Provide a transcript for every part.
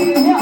보여드리고요.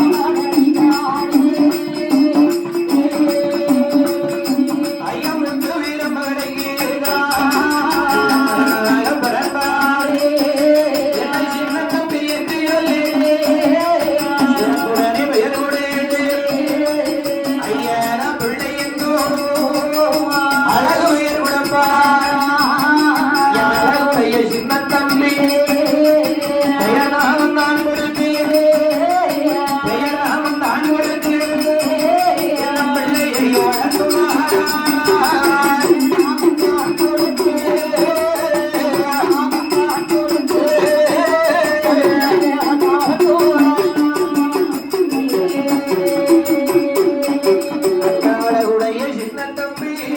নবী